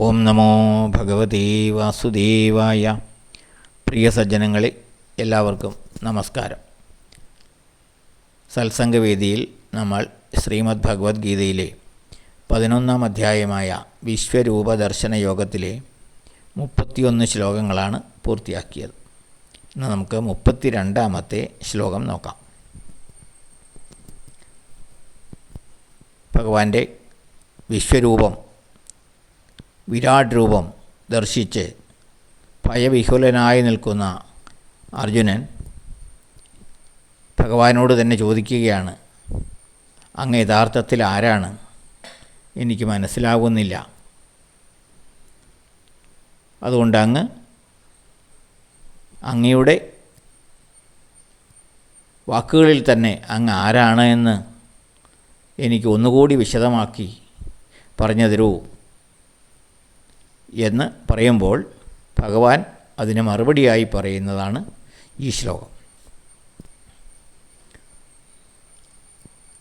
ഓം നമോ ഭഗവതേ വാസുദേവായ. പ്രിയ സജ്ജനങ്ങളെ എല്ലാവർക്കും നമസ്കാരം. സത്സംഗവേദിയിൽ നമ്മൾ ശ്രീമദ് ഭഗവത്ഗീതയിലെ പതിനൊന്നാം അധ്യായമായ വിശ്വരൂപ ദർശന യോഗത്തിലെ മുപ്പത്തിയൊന്ന് ശ്ലോകങ്ങളാണ് പൂർത്തിയാക്കിയത്. ഇന്ന് നമുക്ക് മുപ്പത്തിരണ്ടാമത്തെ ശ്ലോകം നോക്കാം. ഭഗവാന്റെ വിശ്വരൂപം വിരാട് രൂപം ദർശിച്ച് ഭയവിഹുലനായി നിൽക്കുന്ന അർജുനൻ ഭഗവാനോട് തന്നെ ചോദിക്കുകയാണ് അങ്ങ് യഥാർത്ഥത്തിൽ ആരാണ്? എനിക്ക് മനസ്സിലാകുന്നില്ല അതുകൊണ്ട് അങ്ങ് അങ്ങയുടെ വാക്കുകളിൽ തന്നെ അങ്ങ് ആരാണ് എന്ന് എനിക്ക് ഒന്നുകൂടി വിശദമാക്കി പറഞ്ഞു തരൂ എന്ന് പറയുമ്പോൾ ഭഗവാൻ അതിന് മറുപടിയായി പറയുന്നതാണ് ഈ ശ്ലോകം.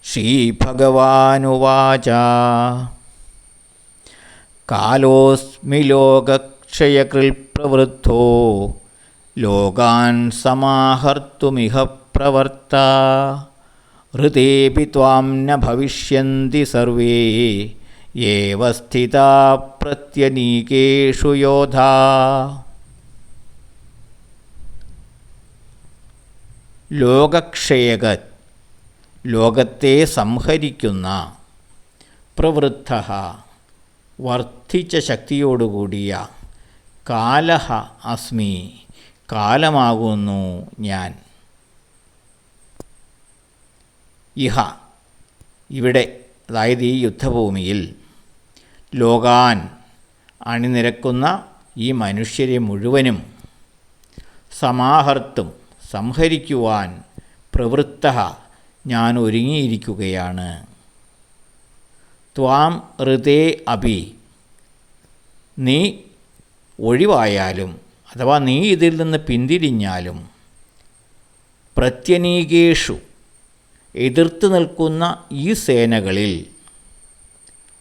ശ്രീഭഗവാനുവാച കാലോസ്മി ലോകക്ഷയകൃൽപ്രവൃദ്ധോ ലോകാൻ സമാഹർത്തുമിഹ പ്രവർത്ത ഹൃദേപി ത്വാം ന ഭവിഷ്യന്തി സർവേ സ്ഥിതാ പ്രത്യനീകേഷു യോധാ. ലോകക്ഷയക ലോകത്തെ സംഹരിക്കുന്ന പ്രവൃദ്ധ വർദ്ധിച്ച ശക്തിയോടുകൂടിയ കാലഹ അസ്മി കാലമാകുന്നു ഞാൻ. ഇഹ ഇവിടെ അതായത് ഈ യുദ്ധഭൂമിയിൽ ലോകാൻ അണിനിരക്കുന്ന ഈ മനുഷ്യരെ മുഴുവനും സമാഹർത്തും സംഹരിക്കുവാൻ പ്രവൃത്ത ഞാൻ ഒരുങ്ങിയിരിക്കുകയാണ്. ത്വാം ഋതേ അഭി. നീ ഒഴിവായാലും അഥവാ നീ ഇതിൽ നിന്ന് പിന്തിരിഞ്ഞാലും പ്രത്യനീകേഷു എതിർത്ത് നിൽക്കുന്ന ഈ സേനകളിൽ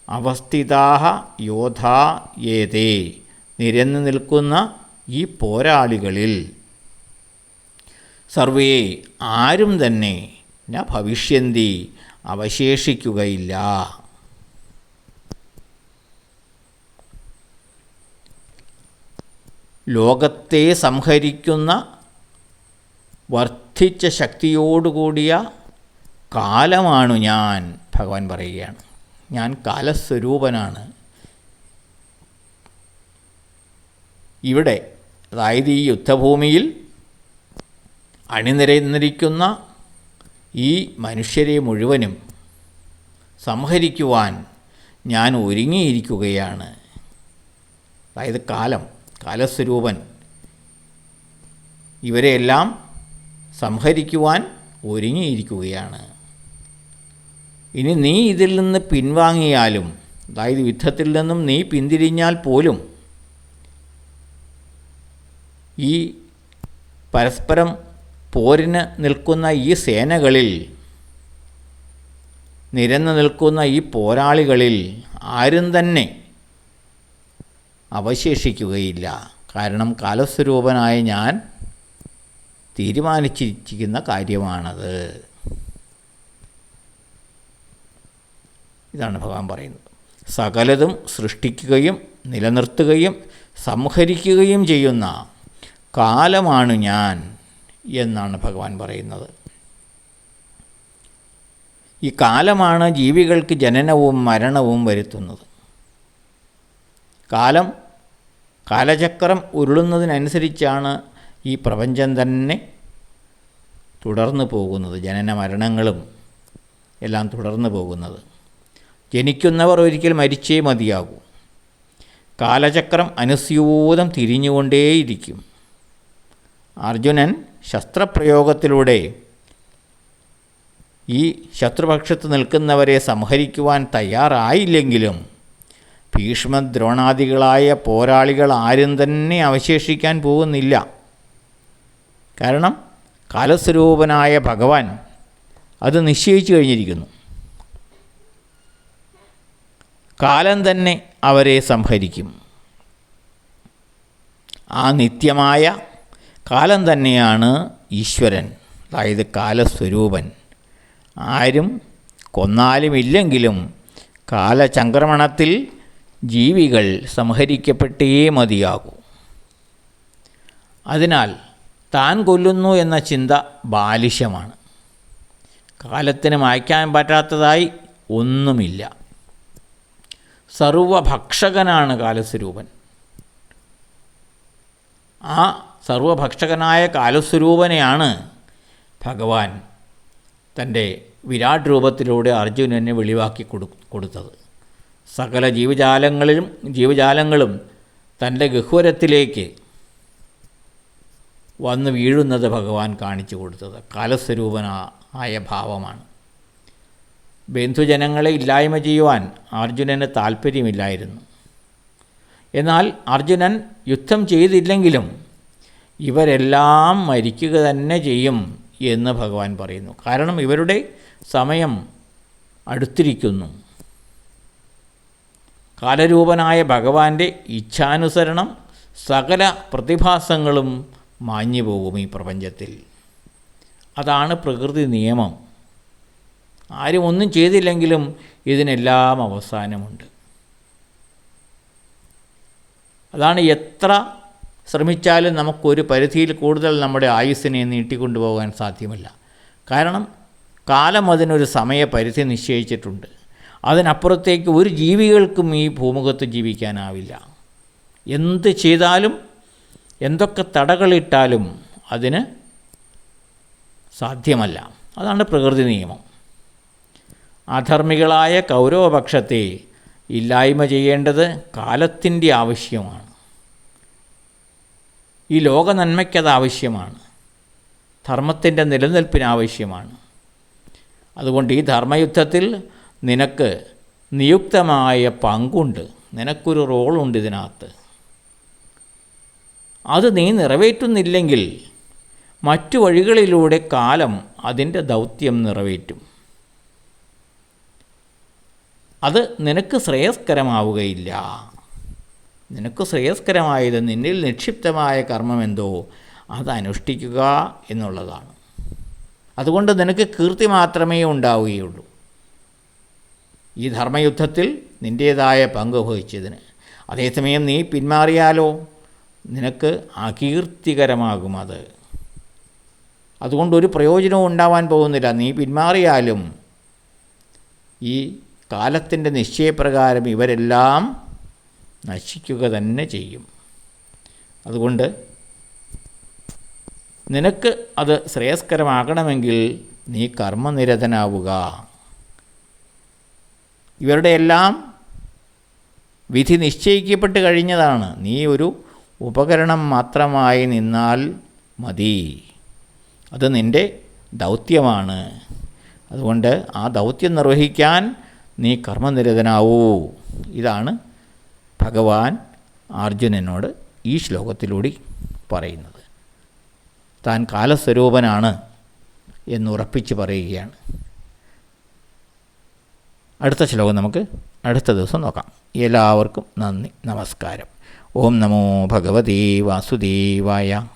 അവസ്ഥിതാഹ യോധാ ഏതേ നിരന്നു നിൽക്കുന്ന ഈ പോരാളികളിൽ സർവേ ആരും തന്നെ ന ഭവിഷ്യന്തി അവശേഷിക്കുകയില്ല. ലോകത്തെ സംഹരിക്കുന്ന വർദ്ധിച്ച ശക്തിയോടുകൂടിയ കാലമാണു ഞാൻ ഭഗവാൻ പറയുകയാണ്. ഞാൻ കാലസ്വരൂപനാണ്. ഇവിടെ അതായത് ഈ യുദ്ധഭൂമിയിൽ അണിനിരന്നിരിക്കുന്ന ഈ മനുഷ്യരെ മുഴുവനും സംഹരിക്കുവാൻ ഞാൻ ഒരുങ്ങിയിരിക്കുകയാണ്. അതായത് കാലം കാലസ്വരൂപൻ. ഇവരെയെല്ലാം സംഹരിക്കുവാൻ ഒരുങ്ങിയിരിക്കുകയാണ്. ഇനി നീ ഇതിൽ നിന്ന് പിൻവാങ്ങിയാലും അതായത് യുദ്ധത്തിൽ നിന്നും നീ പിന്തിരിഞ്ഞാൽ പോലും ഈ പരസ്പരം പോരിന് നിൽക്കുന്ന ഈ സേനകളിൽ നിരന്നു നിൽക്കുന്ന ഈ പോരാളികളിൽ ആരും തന്നെ അവശേഷിക്കുകയില്ല. കാരണം കാലസ്വരൂപനായ ഞാൻ തീരുമാനിച്ചിരിക്കുന്ന കാര്യമാണത്. ഇതാണ് ഭഗവാൻ പറയുന്നത്. സകലതും സൃഷ്ടിക്കുകയും നിലനിർത്തുകയും സംഹരിക്കുകയും ചെയ്യുന്ന കാലമാണ് ഞാൻ എന്നാണ് ഭഗവാൻ പറയുന്നത്. ഈ കാലമാണ് ജീവികൾക്ക് ജനനവും മരണവും വരുത്തുന്നത്. കാലം കാലചക്രം ഉരുളുന്നതിനനുസരിച്ചാണ് ഈ പ്രപഞ്ചം തന്നെ തുടർന്നു പോകുന്നത്. ജനന മരണങ്ങളും എല്ലാം തുടർന്നു പോകുന്നത്. ജനിക്കുന്നവർ ഒരിക്കൽ മരിച്ചേ മതിയാകൂ. കാലചക്രം അനുസ്യൂതം തിരിഞ്ഞുകൊണ്ടേയിരിക്കും. അർജുനൻ ശസ്ത്രപ്രയോഗത്തിലൂടെ ഈ ശത്രുപക്ഷത്ത് നിൽക്കുന്നവരെ സംഹരിക്കുവാൻ തയ്യാറായില്ലെങ്കിലും ഭീഷ്മദ്രോണാദികളായ പോരാളികൾ ആരും തന്നെ അവശേഷിക്കാൻ പോകുന്നില്ല. കാരണം കാലസ്വരൂപനായ ഭഗവാൻ അത് നിശ്ചയിച്ചു കഴിഞ്ഞിരിക്കുന്നു. കാലം തന്നെ അവരെ സംഹരിക്കും. ആ നിത്യമായ കാലം തന്നെയാണ് ഈശ്വരൻ. അതായത് കാലസ്വരൂപൻ. ആരും കൊന്നാലും ഇല്ലെങ്കിലും കാലചംക്രമണത്തിൽ ജീവികൾ സംഹരിക്കപ്പെട്ടേ മതിയാകൂ. അതിനാൽ താൻ കൊല്ലുന്നു എന്ന ചിന്ത ബാലിശമാണ്. കാലത്തിന് മായ്ക്കാൻ പറ്റാത്തതായി ഒന്നുമില്ല. സർവഭക്ഷകനാണ് കാലസ്വരൂപൻ. ആ സർവഭക്ഷകനായ കാലസ്വരൂപനെയാണ് ഭഗവാൻ തന്റെ വിരാട് രൂപത്തിലൂടെ അർജുനനെ വെളിവാക്കി കൊടു കൊടുത്തത്. സകല ജീവജാലങ്ങളിലും ജീവജാലങ്ങളും തന്റെ ഗഹ്വരത്തിലേക്ക് വന്ന് വീഴുന്നത് ഭഗവാൻ കാണിച്ചു കൊടുത്തത്. കാലസ്വരൂപനായ ഭാവമാണ്. ബന്ധുജനങ്ങളെ ഇല്ലായ്മ ചെയ്യുവാൻ അർജുനന് താല്പര്യമില്ലായിരുന്നു എന്നാൽ അർജുനൻ യുദ്ധം ചെയ്തില്ലെങ്കിലും ഇവരെല്ലാം മരിക്കുക തന്നെ ചെയ്യും എന്ന് ഭഗവാൻ പറയുന്നു. കാരണം ഇവരുടെ സമയം അടുത്തിരിക്കുന്നു. കാലരൂപനായ ഭഗവാന്റെ ഇച്ഛാനുസരണം സകല പ്രതിഭാസങ്ങളും മാഞ്ഞു പോകും ഈ പ്രപഞ്ചത്തിൽ. അതാണ് പ്രകൃതി നിയമം. ആരും ഒന്നും ചെയ്തില്ലെങ്കിലും ഇതിനെല്ലാം അവസാനമുണ്ട്. അതാണ് എത്ര ശ്രമിച്ചാലും നമുക്കൊരു പരിധിയിൽ കൂടുതൽ നമ്മുടെ ആയുസ്സിനെ നീട്ടിക്കൊണ്ടുപോകാൻ സാധ്യമല്ല. കാരണം കാലം അതിനൊരു സമയപരിധി നിശ്ചയിച്ചിട്ടുണ്ട്. അതിനപ്പുറത്തേക്ക് ഒരു ജീവികൾക്കും ഈ ഭൂമുഖത്ത് ജീവിക്കാനാവില്ല. എന്ത് ചെയ്താലും എന്തൊക്കെ തടകളിട്ടാലും അതിന് സാധ്യമല്ല. അതാണ് പ്രകൃതി നിയമം. അധർമ്മികളായ കൗരവപക്ഷത്തെ ഇല്ലായ്മ ചെയ്യേണ്ടത് കാലത്തിന്റെ ആവശ്യമാണ്. ഈ ലോക നന്മയ്ക്കത് ആവശ്യമാണ്. ധർമ്മത്തിന്റെ നിലനിൽപ്പിനാവശ്യമാണ് അതുകൊണ്ട് ഈ ധർമ്മയുദ്ധത്തിൽ നിനക്ക് നിയുക്തമായ പങ്കുണ്ട്. നിനക്കൊരു റോളുണ്ട് ഇതിനകത്ത്. അത് നീ നിറവേറ്റുന്നില്ലെങ്കിൽ മറ്റു വഴികളിലൂടെ കാലം അതിന്റെ ദൗത്യം നിറവേറ്റും. അത് നിനക്ക് ശ്രേയസ്കരമാവുകയില്ല. നിനക്ക് ശ്രേയസ്കരമായത് നിന്നിൽ നിക്ഷിപ്തമായ കർമ്മമെന്തോ അത് അനുഷ്ഠിക്കുക എന്നുള്ളതാണ്. അതുകൊണ്ട് നിനക്ക് കീർത്തി മാത്രമേ ഉണ്ടാവുകയുള്ളൂ. ഈ ധർമ്മയുദ്ധത്തിൽ നിന്റേതായ പങ്ക് വഹിച്ചതിന്. അതേസമയം നീ പിന്മാറിയാലോ? നിനക്ക് അകീർത്തികരമാകും അത്. അതുകൊണ്ട് ഒരു പ്രയോജനവും ഉണ്ടാവാൻ പോകുന്നില്ല. നീ പിന്മാറിയാലും ഈ കാലത്തിന്റെ നിശ്ചയപ്രകാരം ഇവരെല്ലാം നശിക്കുക തന്നെ ചെയ്യും. അതുകൊണ്ട് നിനക്ക് അത് ശ്രേയസ്കരമാകണമെങ്കിൽ നീ കർമ്മനിരതനാവുക. ഇവരുടെ എല്ലാം വിധി നിശ്ചയിക്കപ്പെട്ട് കഴിഞ്ഞതാണ്. നീ ഒരു ഉപകരണം മാത്രമായി നിന്നാൽ മതി. അത് നിന്റെ ദൗത്യമാണ്. അതുകൊണ്ട് ആ ദൗത്യം നിർവഹിക്കാൻ നീ കർമ്മനിരതനാവൂ. ഇതാണ് ഭഗവാൻ അർജുനനോട് ഈ ശ്ലോകത്തിലൂടെ പറയുന്നത്. താൻ കാലസ്വരൂപനാണ് എന്നുറപ്പിച്ച് പറയുകയാണ്. അടുത്ത ശ്ലോകം നമുക്ക് അടുത്ത ദിവസം നോക്കാം. എല്ലാവർക്കും നന്ദി നമസ്കാരം. ഓം നമോ ഭഗവതേ വാസുദേവായ.